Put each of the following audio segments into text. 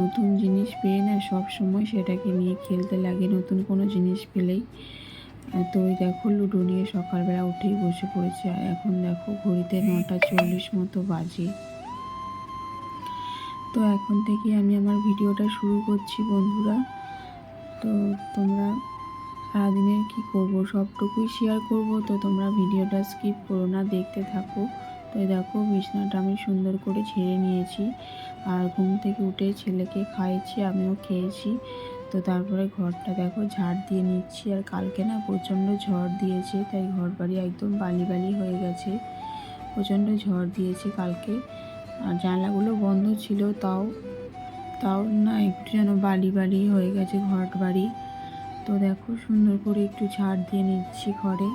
নতুন জিনিস পেয়ে না সব সময় সেটাকে নিয়ে খেলতে লাগে, নতুন কোনো জিনিস পেলেই। তো ওই দেখো লুডো নিয়ে সকালবেলা উঠেই বসে পড়েছে, আর এখন দেখো ঘড়িতে নটা চল্লিশ মতো বাজে। তো এখন থেকে আমি আমার ভিডিওটা শুরু করছি বন্ধুরা। তো তোমরা সারাদিনের কি করব, সবটুকুই শেয়ার করব, তো তোমরা ভিডিওটা স্কিপ করো না, দেখতে থাকো। এই দেখো বিছনাটা আমি সুন্দর করে ছেড়ে নিয়েছি। আর ঘুম থেকে উঠে ছেলেকে খাইয়েছি, আমিও খেয়েছি। তো তারপরে ঘরটা দেখো ঝাড় দিয়ে নিচ্ছি। আর কালকে না প্রচণ্ড ঝড় দিয়েছে, তাই ঘর বাড়ি একদম বালি বালি হয়ে গেছে। প্রচণ্ড ঝড় দিয়েছে কালকে। আর জানলাগুলো বন্ধ ছিল, তাও তাও না একটু যেন বালি বালি হয়ে গেছে ঘর বাড়ি তো দেখো সুন্দর করে একটু ঝাড় দিয়ে নিচ্ছি ঘরে।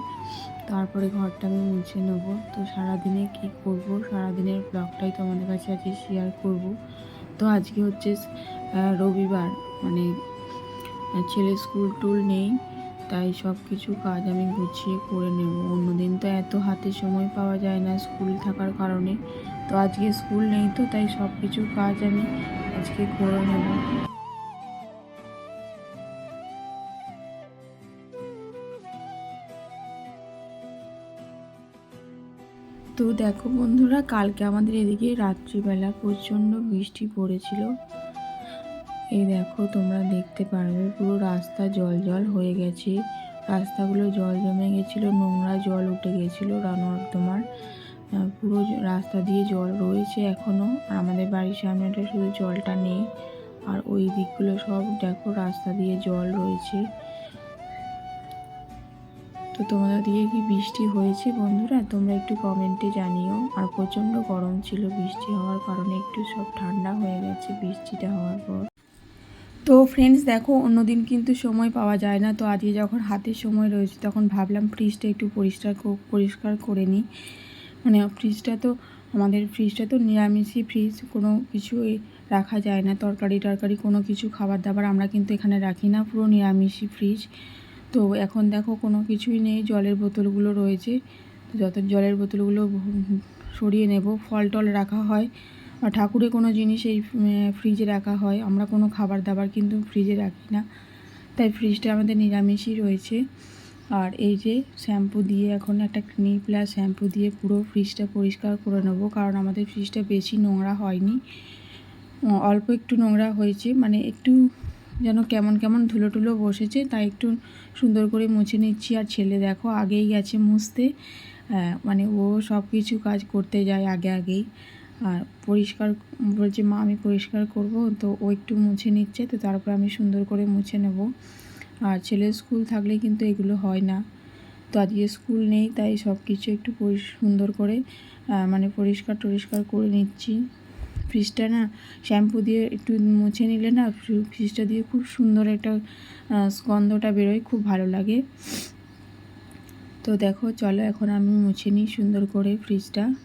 তারপরে ঘরটা আমি মুছে নেব। তো সারাদিনে কী করব? সারাদিনের ব্লগটাই তোমাদের কাছে আজকে শেয়ার করব। তো আজকে হচ্ছে রবিবার মানে ছেলে স্কুল টুল নেই, তাই সব কিছু কাজ আমি গুছিয়ে করে নেব। অন্যদিন তো এত হাতে সময় পাওয়া যায় না স্কুল থাকার কারণে। তো আজকে স্কুল নেই তো, তাই সব কিছু কাজ আমি আজকে করে নেব। তো দেখো বন্ধুরা কালকে আমাদের এদিকে রাত্রিবেলা প্রচণ্ড বৃষ্টি পড়েছিল। এই দেখো তোমরা দেখতে পারবে পুরো রাস্তা জল জল হয়ে গেছে। রাস্তাগুলো জল জমে গেছিল নোংরা জল উঠে গেছিল নর্দমার আহ, পুরো রাস্তা দিয়ে জল রয়েছে এখনও আর আমাদের বাড়ির সামনেটা শুধু জলটা নেই। আর ওই দিকগুলো সব দেখো রাস্তা দিয়ে জল রয়েছে। তো তোমাদের দিকে কি বৃষ্টি হয়েছে বন্ধুরা? তোমরা একটু কমেন্টে জানিও। আর প্রচণ্ড গরম ছিল বৃষ্টি হওয়ার কারণে একটু সব ঠান্ডা হয়ে গেছে বৃষ্টিটা হওয়ার পর। তো ফ্রেন্ডস দেখো, অন্যদিন কিন্তু সময় পাওয়া যায় না। তো আজকে যখন হাতে সময় রয়েছে, তখন ভাবলাম ফ্রিজটা একটু পরিষ্কার পরিষ্কার করে নিই। মানে ফ্রিজটা তো, আমাদের ফ্রিজটা তো নিরামিষই ফ্রিজ কোনো কিছু রাখা যায় না। তরকারি টরকারি কোনো কিছু খাবার দাবার আমরা কিন্তু এখানে রাখি না। পুরো নিরামিষই ফ্রিজ তো এখন দেখো কোনো কিছুই নেই, জলের বোতলগুলো রয়েছে। যত জলের বোতলগুলো সরিয়ে নেব, ফল টল রাখা হয়। ঠাকুরে কোনো জিনিস এই ফ্রিজে রাখা হয়। আমরা কোনো খাবার দাবার কিন্তু ফ্রিজে রাখি না। তাই ফ্রিজটা আমাদের নিরামিষই রয়েছে। আর এই যে শ্যাম্পু দিয়ে এখন একটা ক্রিমি প্লাস শ্যাম্পু দিয়ে পুরো ফ্রিজটা পরিষ্কার করে নেব। কারণ আমাদের ফ্রিজটা বেশি নোংরা হয়নি। অল্প একটু নোংরা হয়েছে। মানে একটু যেন কেমন কেমন ধুলো টুলো বসেছে, তাই একটু সুন্দর করে মুছে নিচ্ছি। আর ছেলে দেখো, আগেই গেছে মুছতে। মানে ও সব কিছু কাজ করতে যায় আগে আগেই। আর পরিষ্কার, বলছে, মা, আমি পরিষ্কার করব। তো ও একটু মুছে নিচ্ছে, তো তারপর আমি সুন্দর করে মুছে নেব। আর ছেলের স্কুল থাকলে কিন্তু এগুলো হয় না। তো আজকে স্কুল নেই, তাই সব কিছু একটু সুন্দর করে মানে পরিষ্কার টরিষ্কার করে নিচ্ছি। ফ্রিজটা না শ্যাম্পু দিয়ে একটু মুছে নিলে না ফ্রি- ফ্রিজটা দিয়ে খুব সুন্দর একটা স্কন্ধটা বেরোয়, খুব ভালো লাগে। তো দেখো, চলো এখন আমি মুছে নিই সুন্দর করে ফ্রিজটা।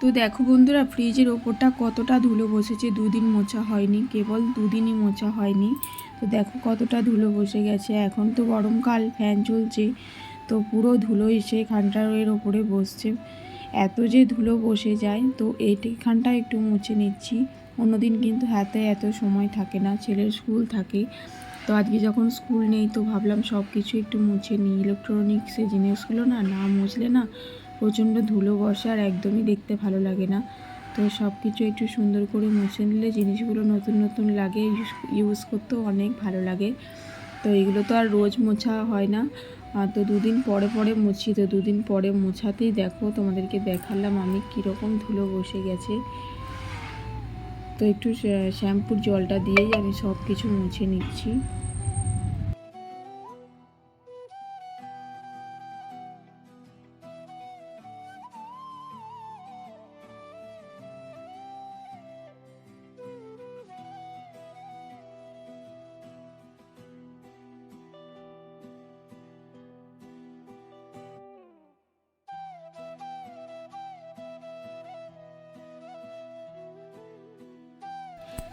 তো দেখো বন্ধুরা, ফ্রিজের ওপরটা কতটা ধুলো বসেছে, দুদিন মোছা হয়নি, কেবল দুদিনই মোছা হয়নি। তো দেখো কতটা ধুলো বসে গেছে, এখন তো গরমকাল, ফ্যান চলছে, তো পুরো ধুলো এসে এখানটার এর ওপরে বসছে। এত যে ধুলো বসে যায়, তো এইখানটা একটু মুছে নিচ্ছি। অন্যদিন কিন্তু হাতে এত সময় থাকে না, ছেলের স্কুল থাকে। তো আজকে যখন স্কুল নেই, তো ভাবলাম সব কিছু একটু মুছে নিই। ইলেকট্রনিক্সের জিনিসগুলো না না মুছলে না প্রচণ্ড ধুলো বসে আর একদমই দেখতে ভালো লাগে না। তো সব কিছু একটু সুন্দর করে মুছে নিলে জিনিসগুলো নতুন নতুন লাগে ইউজ করতেও অনেক ভালো লাগে। তো এগুলো তো আর রোজ মোছা হয় না। তো দুদিন পরে পরে মুছি। তো দুদিন পরে মোছাতেই দেখো তোমাদেরকে দেখালাম আমি কীরকম ধুলো বসে গেছে। তো একটু শ্যাম্পুর জলটা দিয়েই আমি সব কিছু মুছে নিচ্ছি।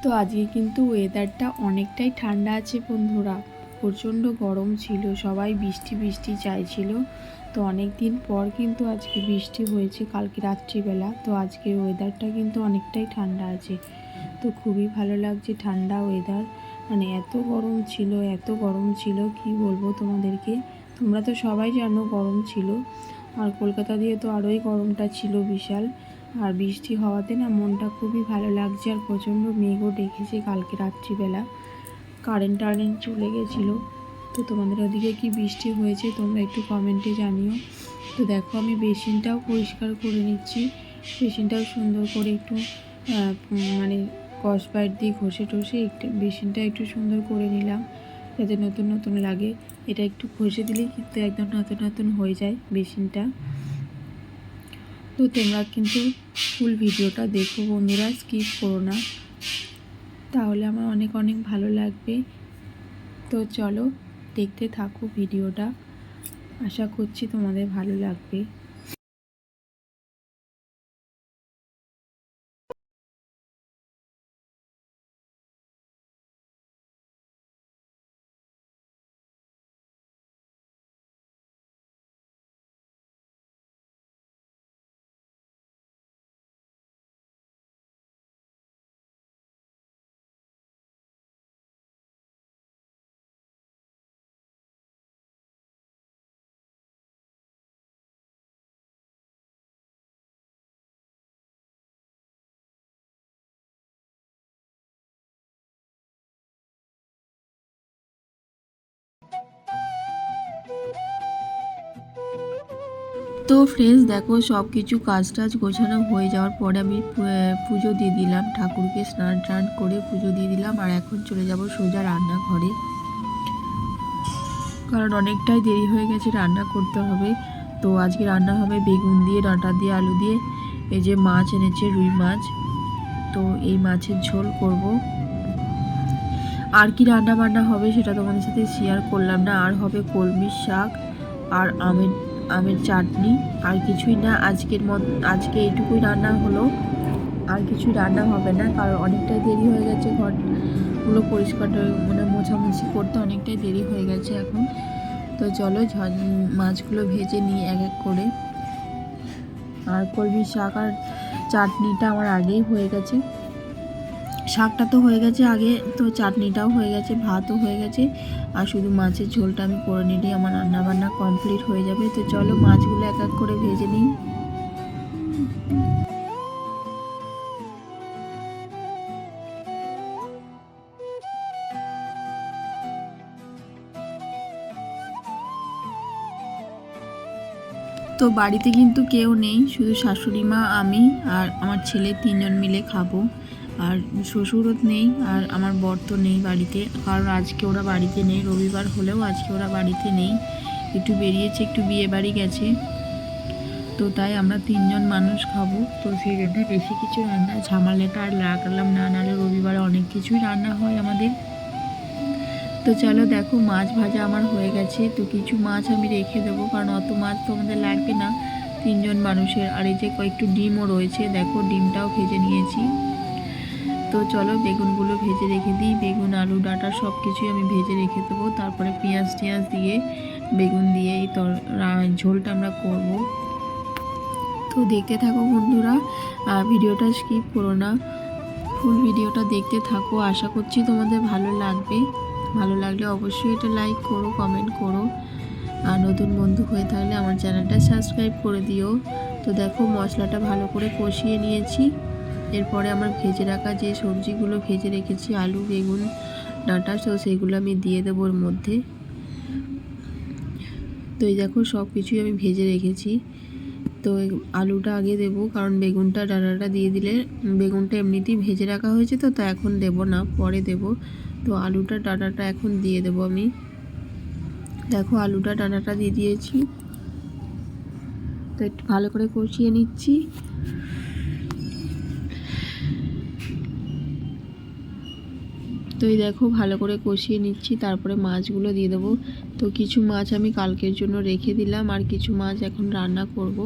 তো আজকে কিন্তু ওয়েদারটা অনেকটাই ঠান্ডা আছে বন্ধুরা। প্রচণ্ড গরম ছিল, সবাই বৃষ্টি বৃষ্টি চাইছিল। তো অনেক দিন পর কিন্তু আজকে বৃষ্টি হয়েছে, কালকে রাত্রিবেলা। তো আজকে ওয়েদারটা কিন্তু অনেকটাই ঠান্ডা আছে। তো খুবই ভালো লাগছে ঠান্ডা ওয়েদার মানে এত গরম ছিল, এত গরম ছিল, কি বলব তোমাদেরকে? তোমরা তো সবাই জানো গরম ছিল। আর কলকাতা দিয়ে তো আরোই গরমটা ছিল বিশাল। আর বৃষ্টি হওয়াতে না মনটা খুবই ভালো লাগছে আর প্রচণ্ড মেঘও ডেকেছে কালকে রাত্রিবেলা। কারেন্ট টারেন্ট চলে গেছিল। তো তোমাদের ওদিকে কি বৃষ্টি হয়েছে তোমরা একটু কমেন্টে জানিও। তো দেখো আমি বেসিনটাও পরিষ্কার করে নিচ্ছি। বেসিনটাও সুন্দর করে একটু মানে কসবাইট দিয়ে ঘষে টষে একটু বেসিনটা একটু সুন্দর করে নিলাম। যাতে নতুন নতুন লাগে। এটা একটু ঘষে দিলেই কিন্তু একদম নতুন নতুন হয়ে যায় বেসিনটা। তো তোমরা কিন্তু ফুল ভিডিওটা দেখো বন্ধুরা স্কিপ করো না। তাহলে আমার অনেক অনেক ভালো লাগবে। তো চলো দেখতে থাকো ভিডিওটা। আশা করছি তোমাদের ভালো লাগবে। তো ফ্রেন্ডস দেখো সব কিছু কাজ টাজ গোছানো হয়ে যাওয়ার পরে আমি পুজো দিয়ে দিলাম। ঠাকুরকে স্নান টান করে পুজো দিয়ে দিলাম আর এখন চলে যাব সোজা রান্নাঘরে। কারণ অনেকটাই দেরি হয়ে গেছে রান্না করতে হবে। তো আজকে রান্না হবে বেগুন দিয়ে, ডাঁটা দিয়ে, আলু দিয়ে। এই যে মাছ এনেছে, রুই মাছ। তো এই মাছের ঝোল করব। আর কি রান্না বান্না হবে সেটা তোমাদের সাথে শেয়ার করলাম না। আর হবে কলমির শাক আর আমের আমের চাটনি, আর কিছুই না, আজকের মত, আজকে এইটুকুই রান্না হলো। আর কিছুই রান্না হবে না, কারণ অনেকটাই দেরি হয়ে গেছে, ঘরগুলো পরিষ্কার মানে মোছামুছি করতে অনেকটাই দেরি হয়ে গেছে এখন। তো চলো মাছগুলো ভেজে নিই এক এক করে। আর কলমি শাক আর চাটনিটা আমার আগেই হয়ে গেছে। শাকটা তো হয়ে গেছে আগে, তো চাটনিটাও হয়ে গেছে, ভাতও হয়ে গেছে, আর শুধু মাছের ঝোলটা আমি করে নিলেই আমার রান্নাবান্না কমপ্লিট হয়ে যাবে। তো চলো মাছগুলো এক এক করে ভেজে নিই। তো বাড়িতে কিন্তু কেউ নেই, শুধু শাশুড়ি মা, আমি আর আমার ছেলে তিনজন মিলে খাব। আর শ্বশুরও নেই, আর আমার বর তো নেই বাড়িতে। কারণ আজকে ওরা বাড়িতে নেই, রবিবার হলেও আজকে ওরা বাড়িতে নেই। একটু বেরিয়েছে, একটু বিয়ে বাড়ি গেছে। তো তাই আমরা তিনজন মানুষ খাব। তো সেই জন্য বেশি কিছু রান্না, ঝামালেটা আর রাখলাম না, নাহলে রবিবারে অনেক কিছুই রান্না হয় আমাদের। তো চলো দেখো, মাছ ভাজা আমার হয়ে গেছে। তো কিছু মাছ আমি রেখে দেবো, কারণ অত মাছ তো আমাদের লাগবে না। তিনজন মানুষের, আর এই যে কয়েকটু ডিমও রয়েছে, দেখো ডিমটাও ভেজে নিয়েছি। তো চলো বেগুনগুলো ভেজে রেখে দিই। বেগুন, আলু, ডাটা সব কিছুই আমি ভেজে রেখে দেবো। তারপরে পেঁয়াজ টিয়াজ দিয়ে বেগুন দিয়ে এই তর ঝোলটা আমরা করব। তো দেখতে থাকো বন্ধুরা ভিডিওটা স্কিপ করো না। ফুল ভিডিওটা দেখতে থাকো। আশা করছি তোমাদের ভালো লাগবে। ভালো লাগলে অবশ্যই এটা লাইক করো, কমেন্ট করো। আর নতুন বন্ধু হয়ে থাকলে আমার চ্যানেলটা সাবস্ক্রাইব করে দিও। তো দেখো মশলাটা ভালো করে কষিয়ে নিয়েছি। এরপরে আমার ভেজে রাখা যে সবজিগুলো ভেজে রেখেছি, আলু, বেগুন, ডাঁটা, তো সেগুলো আমি দিয়ে দেবো ওর মধ্যে। তো এই দেখো সব কিছুই আমি ভেজে রেখেছি। তো আলুটা আগে দেবো, কারণ বেগুনটা, ডাঁটাটা দিয়ে দিলে বেগুনটা এমনিতেই ভেজে রাখা হয়েছে তো, তা এখন দেব না, পরে দেব। তো আলুটা, ডাঁটাটা এখন দিয়ে দেবো আমি। দেখো আলুটা, ডাঁটাটা দিয়ে দিয়েছি। তো একটু ভালো করে কষিয়ে নিচ্ছি। তো এই দেখো ভালো করে কষিয়ে নিচ্ছি, তারপরে মাছগুলো দিয়ে দেবো। তো কিছু মাছ আমি কালকের জন্য রেখে দিলাম, আর কিছু মাছ এখন রান্না করব।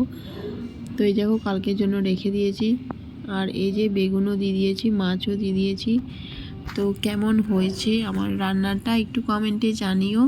তো এই দেখো কালকের জন্য রেখে দিয়েছি, আর এই যে বেগুনও দিয়ে দিয়েছি, মাছও দিয়ে দিয়েছি। তো কেমন হয়েছে আমার রান্নাটা একটু কমেন্টে জানিও।